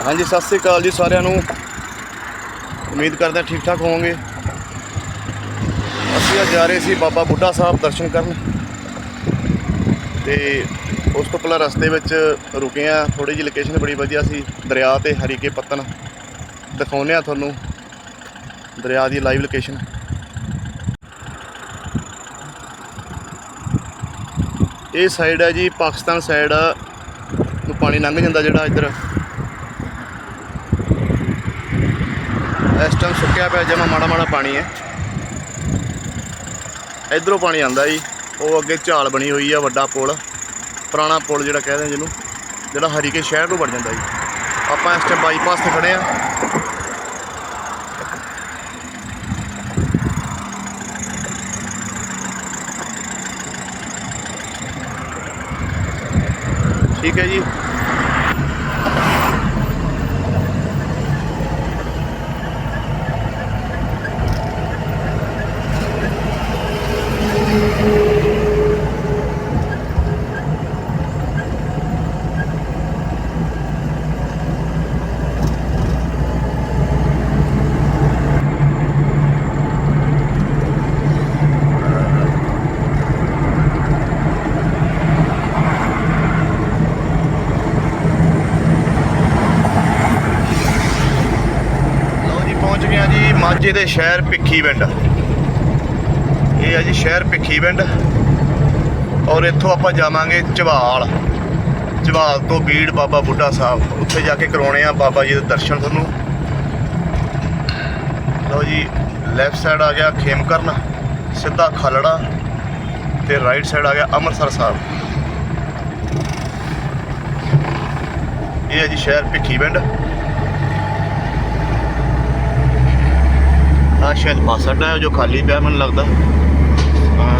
ਹਾਂਜੀ, ਸਤਿ ਸ੍ਰੀ ਅਕਾਲ ਜੀ ਸਾਰਿਆਂ ਨੂੰ। ਉਮੀਦ ਕਰਦੇ ਹਾਂ ਠੀਕ ਠਾਕ ਹੋਵੋਗੇ। ਅਸੀਂ ਅੱਜ ਜਾ ਰਹੇ ਸੀ ਬਾਬਾ ਬੁੱਢਾ ਸਾਹਿਬ ਦਰਸ਼ਨ ਕਰਨ। ਤੇ ਉਸ ਤੋਂ ਪਹਿਲਾਂ ਰਸਤੇ ਵਿੱਚ ਰੁਕੇ ਆ ਥੋੜੀ ਜਿਹੀ ਲੋਕੇਸ਼ਨ ਬੜੀ ਵਧੀਆ ਸੀ। ਦਰਿਆ ਤੇ ਹਰੀਕੇ ਪੱਤਨ ਦਿਖਾਉਂਦੇ ਆ ਤੁਹਾਨੂੰ। ਦਰਿਆ ਦੀ ਲਾਈਵ ਲੋਕੇਸ਼ਨ ਇਹ ਸਾਈਡ ਹੈ ਜੀ, ਪਾਕਿਸਤਾਨ ਸਾਈਡ ਨੂੰ ਪਾਣੀ ਲੰਘ ਜਾਂਦਾ ਜਿਹੜਾ ਇੱਧਰ। ਇਸ ਟਾਈਮ ਸੁੱਕਿਆ ਪਿਆ ਜਮਾ ਮਾੜਾ ਮਾੜਾ ਪਾਣੀ ਹੈ। ਇਧਰੋਂ ਪਾਣੀ ਆਂਦਾ ਜੀ। ਉਹ ਅੱਗੇ ਝਾਲ ਬਣੀ ਹੋਈ ਆ, ਵੱਡਾ ਪੁਲ। ਪੁਰਾਣਾ ਪੁਲ ਜਿਹੜਾ ਕਹਿੰਦੇ ਆ ਜਿਹਨੂੰ, ਜਿਹੜਾ ਹਰੀਕੇ ਸ਼ਹਿਰ ਨੂੰ ਵੜ ਜਾਂਦਾ ਜੀ। ਆਪਾਂ ਇਸ ਟਾਈਮ ਬਾਈਪਾਸ ਤੇ ਖੜੇ ਆ। ਠੀਕ ਹੈ ਜੀ ਲਓ ਜੀ ਪਹੁੰਚ ਗਏ ਆ ਜੀ ਦੇ ਸ਼ਹਿਰ ਭਿੱਖੀ ਪਿੰਡ। ਇਹ ਹੈ ਜੀ ਸ਼ਹਿਰ ਭਿੱਖੀ ਪਿੰਡ। ਔਰ ਇੱਥੋਂ ਆਪਾਂ ਜਾਵਾਂਗੇ ਝਵਾਲ। ਝਵਾਲ ਤੋਂ ਬੀੜ ਬਾਬਾ ਬੁੱਢਾ ਸਾਹਿਬ। ਉੱਥੇ ਜਾ ਕੇ ਕਰਾਉਣੇ ਆ ਬਾਬਾ ਜੀ ਦੇ ਦਰਸ਼ਨ ਤੁਹਾਨੂੰ। ਲਓ ਜੀ ਲੈਫਟ ਸਾਈਡ ਆ ਗਿਆ ਖੇਮਕਰਨ, ਸਿੱਧਾ ਖਾਲੜਾ ਤੇ ਰਾਈਟ ਸਾਈਡ ਆ ਗਿਆ ਅੰਮ੍ਰਿਤਸਰ ਸਾਹਿਬ। ਇਹ ਹੈ ਜੀ ਸ਼ਹਿਰ ਭਿੱਖੀ ਪਿੰਡ। ਆ ਸ਼ਾਇਦ ਬੱਸ ਅੱਡਾ ਹੈ, ਜੋ ਖਾਲੀ ਪਿਆ ਮੈਨੂੰ ਲੱਗਦਾ। ਹਾਂ।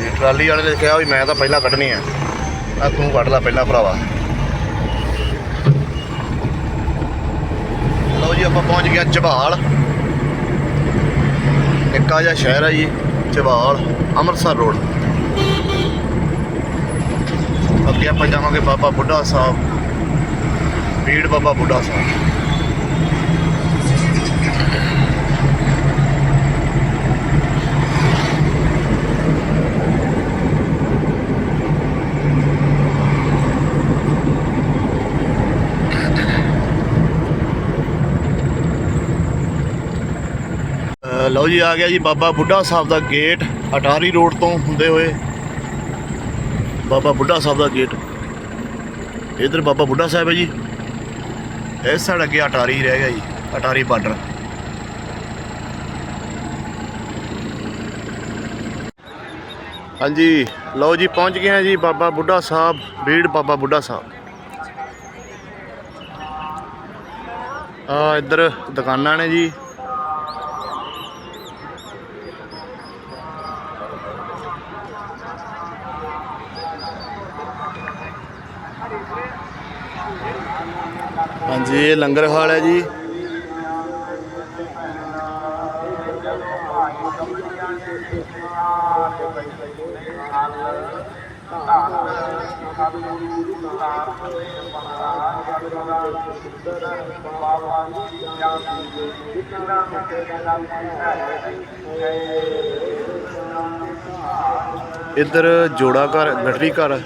ਜੀ, ਟਰਾਲੀ ਵਾਲੇ ਨੇ ਕਿਹਾ ਵੀ ਮੈਂ ਤਾਂ ਪਹਿਲਾਂ ਕੱਢਣੀ ਆ। ਆ ਤੂੰ ਕੱਢ ਲੈ ਪਹਿਲਾਂ ਭਰਾਵਾ। ਲਓ ਜੀ, ਆਪਾਂ ਪਹੁੰਚ ਗਏ ਝਬਾਲ ਨਿੱਕਾ ਜਿਹਾ ਸ਼ਹਿਰ ਹੈ ਜੀ ਝਬਾਲ ਅੰਮ੍ਰਿਤਸਰ ਰੋਡ। ਅੱਗੇ ਆਪਾਂ ਜਾਵਾਂਗੇ ਬਾਬਾ ਬੁੱਢਾ ਸਾਹਿਬ ਬੀੜ ਬਾਬਾ ਬੁੱਢਾ ਸਾਹਿਬ। ਲਓ ਜੀ, ਆ ਗਿਆ ਜੀ ਬਾਬਾ ਬੁੱਢਾ ਸਾਹਿਬ ਦਾ ਗੇਟ ਅਟਾਰੀ ਰੋਡ ਤੋਂ ਹੁੰਦੇ ਹੋਏ। ਬਾਬਾ ਬੁੱਢਾ ਸਾਹਿਬ ਦਾ ਗੇਟ ਇਧਰ ਬਾਬਾ ਬੁੱਢਾ ਸਾਹਿਬ ਹੈ ਜੀ। ਇਸ ਸਾਈਡ ਅੱਗੇ ਅਟਾਰੀ ਰਹਿ ਗਿਆ ਜੀ, ਅਟਾਰੀ ਬਾਰਡਰ ਹਾਂਜੀ, ਲਓ ਜੀ, ਪਹੁੰਚ ਗਏ ਆ ਜੀ ਬਾਬਾ ਬੁੱਢਾ ਸਾਹਿਬ, ਬੀੜ ਬਾਬਾ ਬੁੱਢਾ ਸਾਹਿਬ। ਆ ਇੱਧਰ ਦੁਕਾਨਾਂ ਨੇ ਜੀ। ਹਾਂਜੀ ਇਹ ਲੰਗਰ ਹਾਲ ਹੈ ਜੀ। ਇੱਧਰ ਜੋੜਾ ਘਰ ਗਟਰੀ ਘਰ।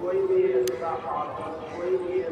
ਕੋਈ ਵੀ ਇਸ ਦਾ ਪਾਪ ਕੋਈ ਵੀ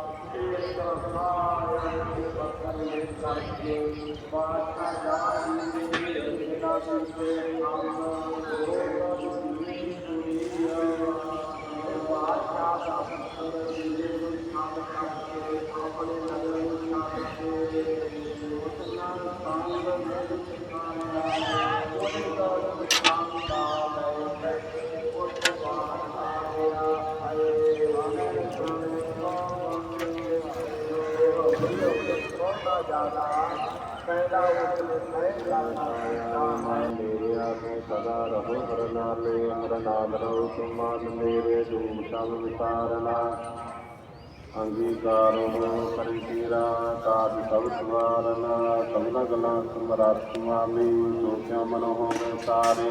ਨਾਮੇ ਹਰ ਨਾਮ ਰਹੋ ਤੁਮਾਨ ਮੇਰੇ ਦੂਮ ਸਭ ਵਿਸਾਰਨਾ ਅੰਗੀਕਾਰੋ ਕਰਿ ਤੀਰਾ ਕਾਜ ਸਭ ਸਵਾਰਨਾ ਕਮਲਾ ਗਲਾ ਸਮਰਾਤ ਸੁਆਮੀ ਸੋਚਿਆ ਮਨੋ ਹੋਵੇ ਸਾਰੇ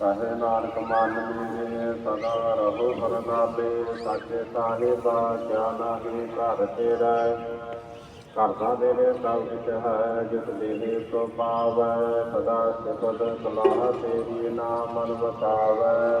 ਕਹੇ ਨਾਨਕ ਮਨ ਮੇਰੇ ਸਦਾ ਰਹੋ ਹਰ ਨਾਮੇ, ਸਾਚੇ ਸਾਹਿਬਾ ਕਿਆ ਨਾਹੀ ਘਰ ਤੇਰਾ। ਕਰਦਾ ਦੇਵੇ ਸਭ ਕੁਛ ਹੈ, ਜਿਸ ਦੇਹ ਸੋ ਪਾਵੈ, ਸਦਾ ਸਿਫਤ ਸਲਾਹ ਤੇਰੀ ਨਾਮ ਮਨ ਬਤਾਵੈ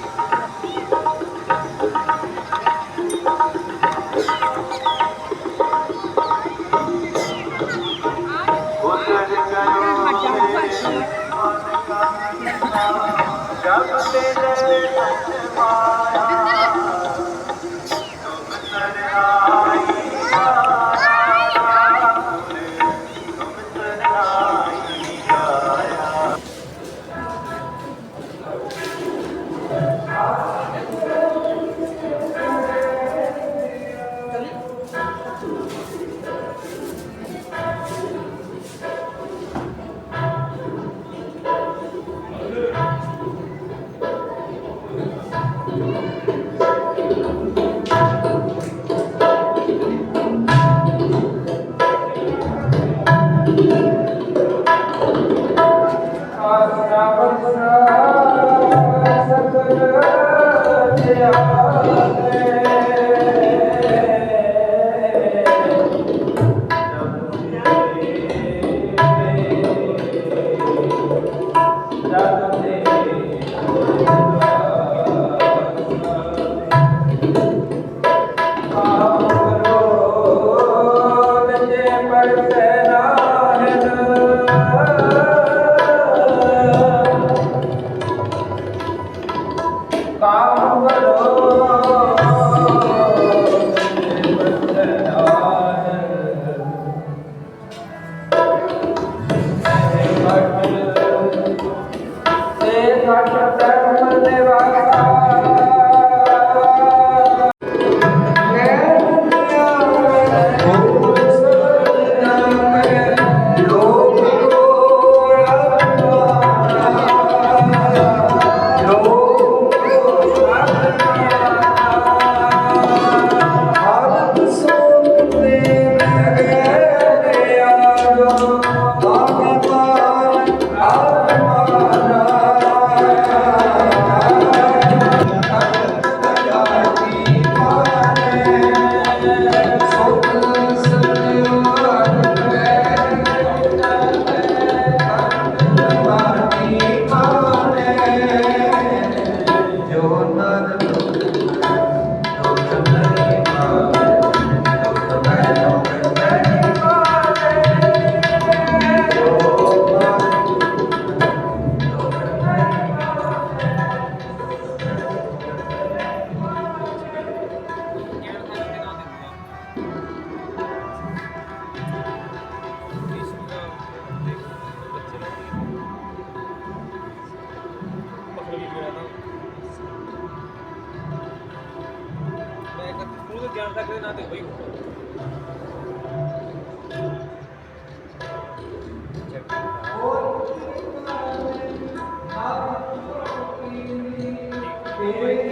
ਮੇਰੇ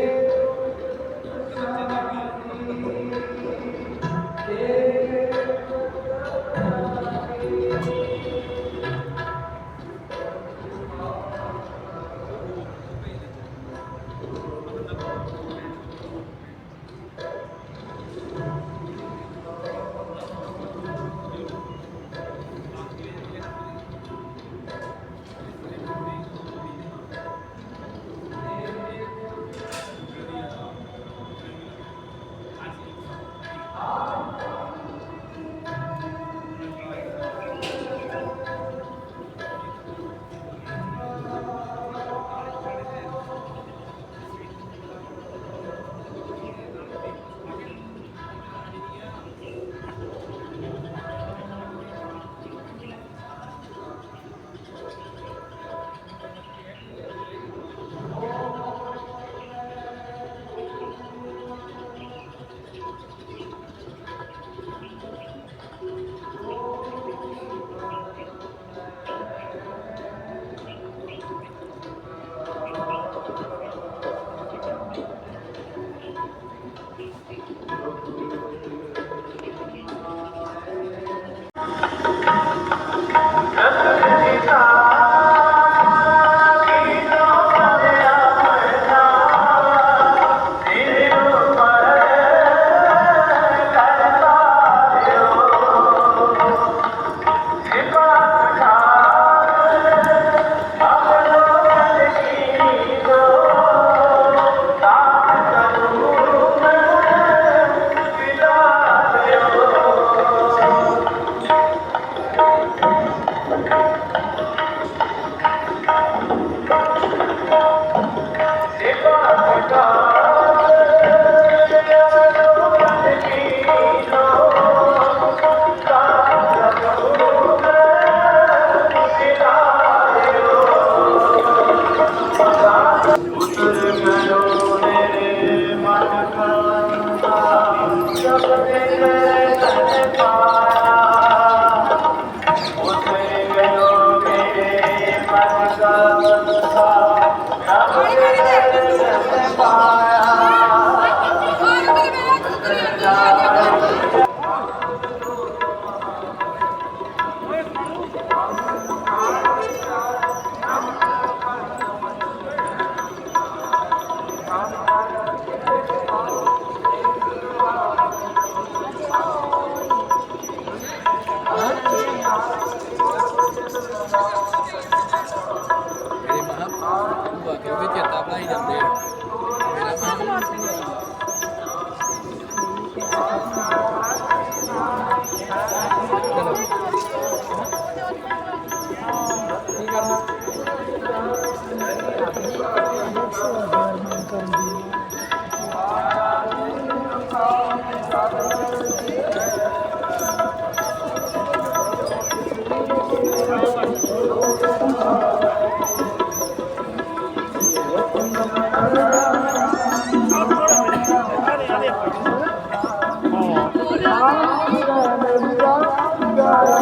Oh.